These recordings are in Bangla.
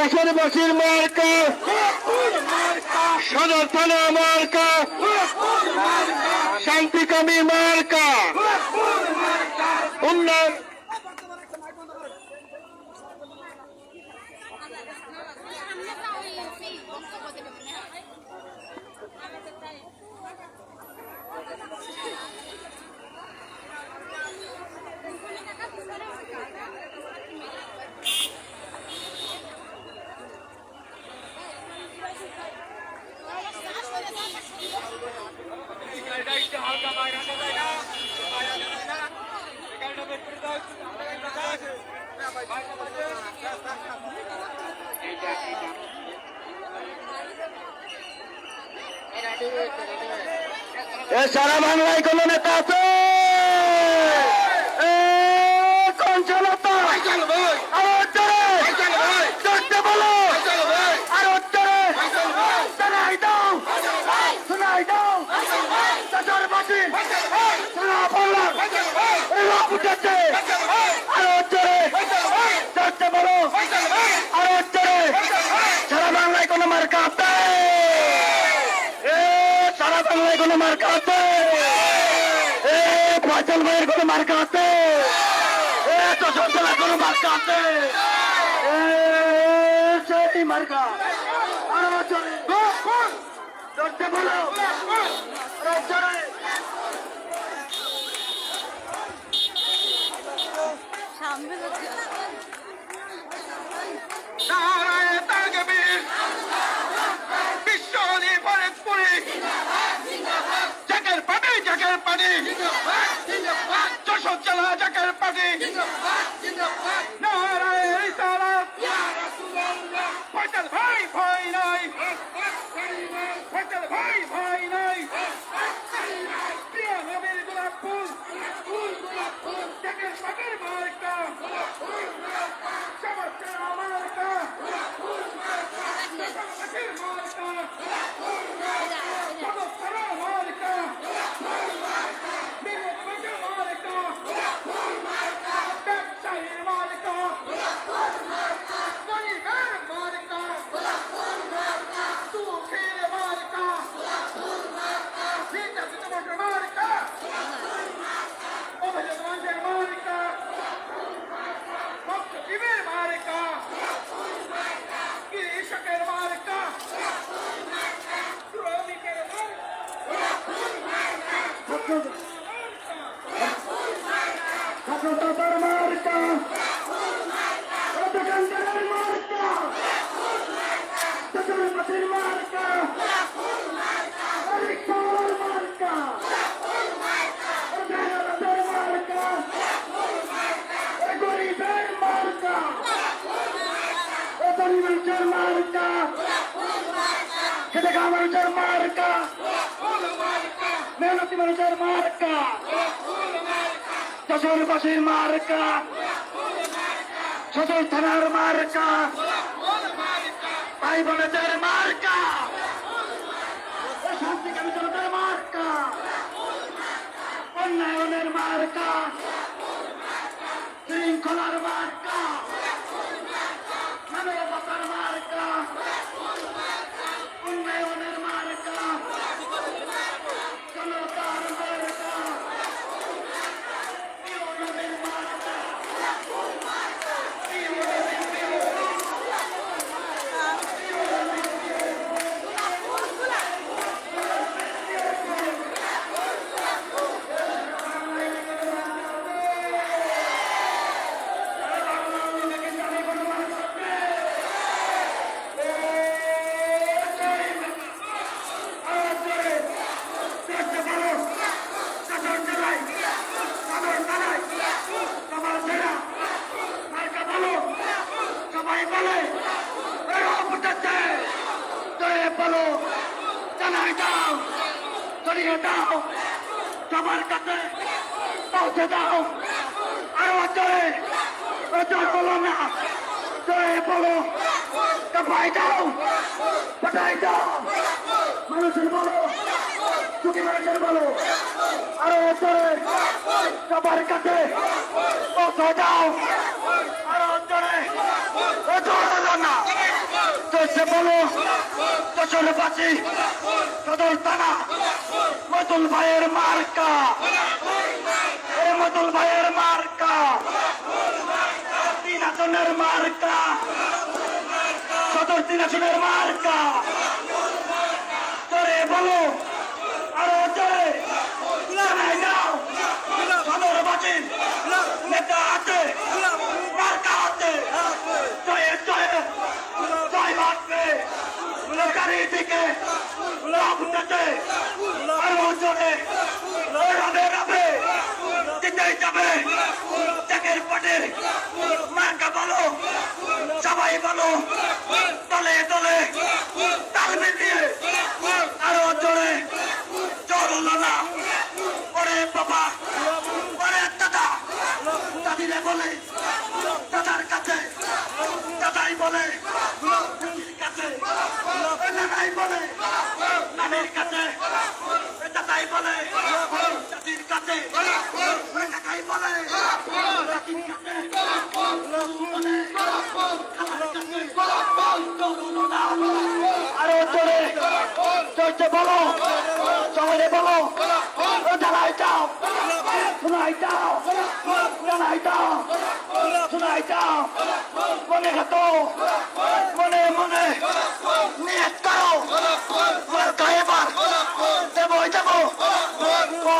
দেশের বাসীর মার্কা। সদর থানা মার্কা। শান্তিকামী মার্কা। উন্নয়ন এ সারা বাংলায় কোন নেতা আছে? এ, কোন জনতা আর উত্তরে চড়তে বলো আর উত্তরে শোনাই দাও শোনাই দাও চাচার বাসি শোনা বললাম এরা বুঝেছে আর উত্তরে চড়তে বলো আর উত্তরে সারা বাংলায় কোন মার্কা আছে এ সারা বাংলায় কোন মার্কা আছে। ফয়সাল ভাইয়ের কোনো মার্কা আছে? তো সন্তানের মার্কা আছে? মার্কা? ধরতে বলো আরও চলে সামনে যাচ্ছে নারায় তাকবীর বিশ্বনী ফরিদপুরি জাকের পানি জাকের পানি যশোর জেলা জাকের পানি নারায় রিসালাত ফয়সাল ভাই ভয় নাই ফয়সাল ভাই ভয় নাই প্রিয় নবীর গোলাপ ফুল জাকের পানির মার্কা সমস্যা মার্কা সমস্যার মার্কা সমস্যার মার্কা নির্বাচনের মার্কা ব্যবসায়ীর মার্কা গরিবের মার্কা দুঃখের মার্কা নির্যাতিত মানুষের মার্কা অভিযোগ মানুষের মার্কা ভক্তজীবীর মার্কা কৃষকের মার্কা শ্রমিকের ছাত্রতার মার্কা দোকানদারের মার্কা দোকানপাতির মার্কা রিক্সাওয়ালার মেহনতি মানুষের মার্কা। যশোর বাসীর মার্কা। সদর থানার মার্কা। ভাই বোনেদের মার্কা। শান্তিকামী জনতার মার্কা। উন্নয়নের মার্কা। শৃঙ্খলার মার্কা মানবতার মার্কা উন্নয়নের মার্কা জনতার মার্কা প্রিয়জনের মার্কা সবাই বলে বলো জানাই দাও ছড়িয়ে দাও। সবার কাছে পৌঁছে দাও। আরও জোরে জোর বলো না। জোরে বলো। দফাই দাও পাঠাই দাও মানুষের বলো। সুখী মানুষের বলো। আরও জোরে। সবার কাছে পৌঁছে দাও। আরও জোরে। জোর বলো না। চলছে বলো। যশোরবাসী সদর থানা মতুল ভাইয়ের মার্কা। এ মতুল ভাইয়ের মার্কা। তিন আসনের মার্কা। সদর তিন আসনের মার্কা। জোরে বলো। আরও জোরে। জানাই দাও। সদরবাসীর নেতা আছে মার্কা আছে জয়ে জয়ে জয় বাঁচবে চারিদিকে চলো না ওরে বাবা, ওরে দাদা, দাদিরে বলে, দাদার কাছে, দাদাই বলে দাদির কাছে দাদাই বলে নানির কাছে দাদাই বলে। দাদির কাছে। কাকাই বলে। বলে খালার কাছে। চলো না চলছে বলো। সবাই বলো। জানাই যাও। শোনাই যাও। জানাই যাও। শোনাই যাও। মনে হতো মনে মনে নিয়ত করো মার্কা এবার দেবো দেবো ভোট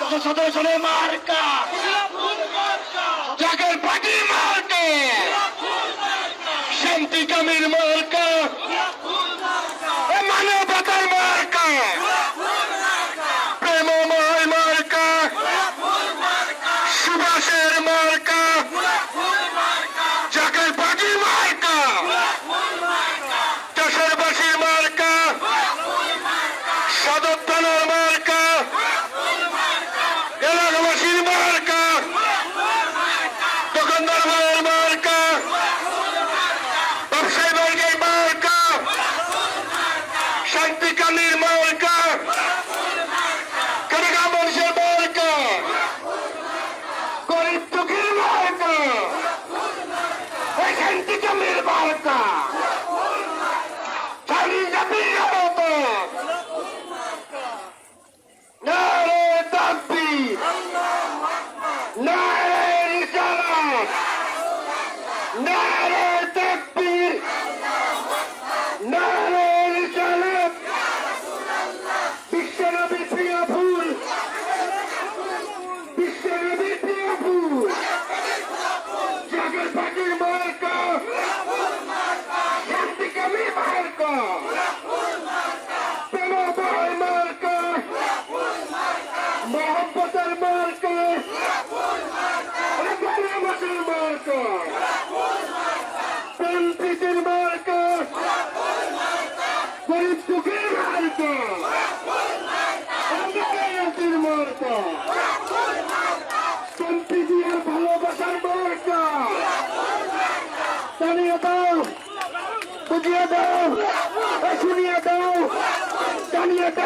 যশোর সদর আসনের মার্কা। জাগের পার্টি মার্কা শান্তি কামির মার্কা ও মানবতার মার্কা প্রেমময় মার্কা সুভাষের মার্কা জাগের পার্টি মার্কা যশোরবাসীর মার্কা সদর থানার মার্কা এলাকাবাসীর মার্কা দোকানদার ভাইয়ের মার্কা ব্যবসায়ী বর্গের মার্কা শান্তিকালীর মার্কা কারিগা মানুষের মার্কা গরিব দুঃখের মার্কা ওই শান্তিকালীর মার্কা চালিয়ে যাবি মতো নারে তাকবীর নারে রিসালাত নারে তাকবীর নারে রিসালাত বিশ্বনবী প্রিয় ফুল বিশ্বনবী প্রিয় ফুল জাগের পাখির মার্কা শান্তিকামী মার্কা প্রেমময় মার্কা মোহাম্মতের মার্কা ভালোবাসার মার্কা প্রেমপ্রীতির মার্কা গরিব দুঃখের মার্কা অন্ধকারের মার্কা সম্প্রীতি আর ভালোবাসার মার্কা জানিয়ে দাও বুঝিয়ে দাও এ শুনিয়ে দাও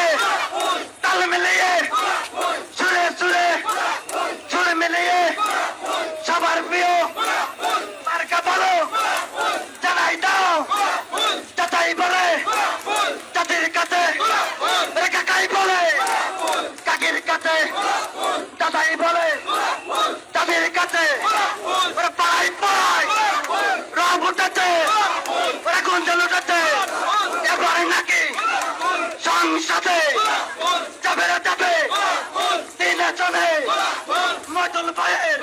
মিলিয়ে তাল মিলিয়ে সুরে সুরে সুর মিলিয়ে সবার প্রিয় মার্কা বলো জানাই দাও চাচাই বলে চাচির কাছে কাকাই বলে, কাকির কাছে দাদাই বলে দাদির কাছে ওরা পাড়ায় রং উঠেছে ওরা গঞ্জল উঠেছে বাম সাথে। চাপে তিনে চলে মজুল ভাইয়ের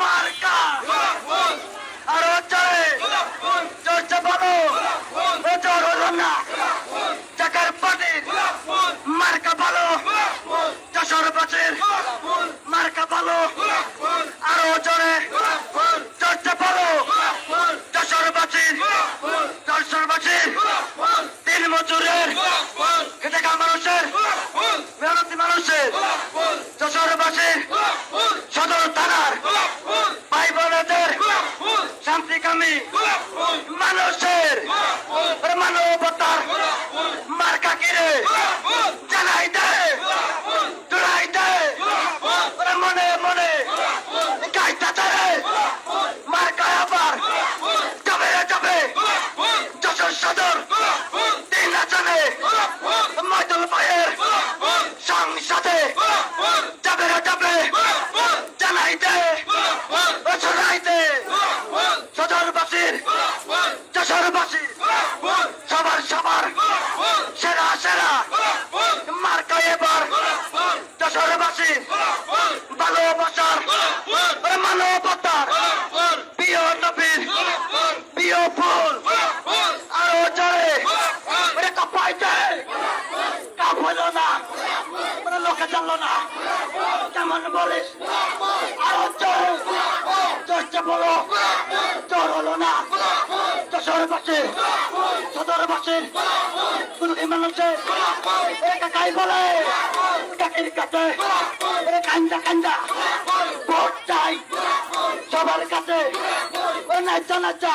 মার্কা। আর চলে চলছে বলো ওজোর হলো না চাকার পাটির মার্কা ভালো। চশর বাসের কাপ হইল না ওরে লোকে জানলো না। কেমন বলিস? আরও জোরে। চেষ্টা বলো। জোর হলো না। যশোর পাশে সদর পাশে কোনো মানুষের কাকাই বলে? কাকির কাছে? কান্দা কান্দা। ভোট চাই। সবার কাছে। নাচা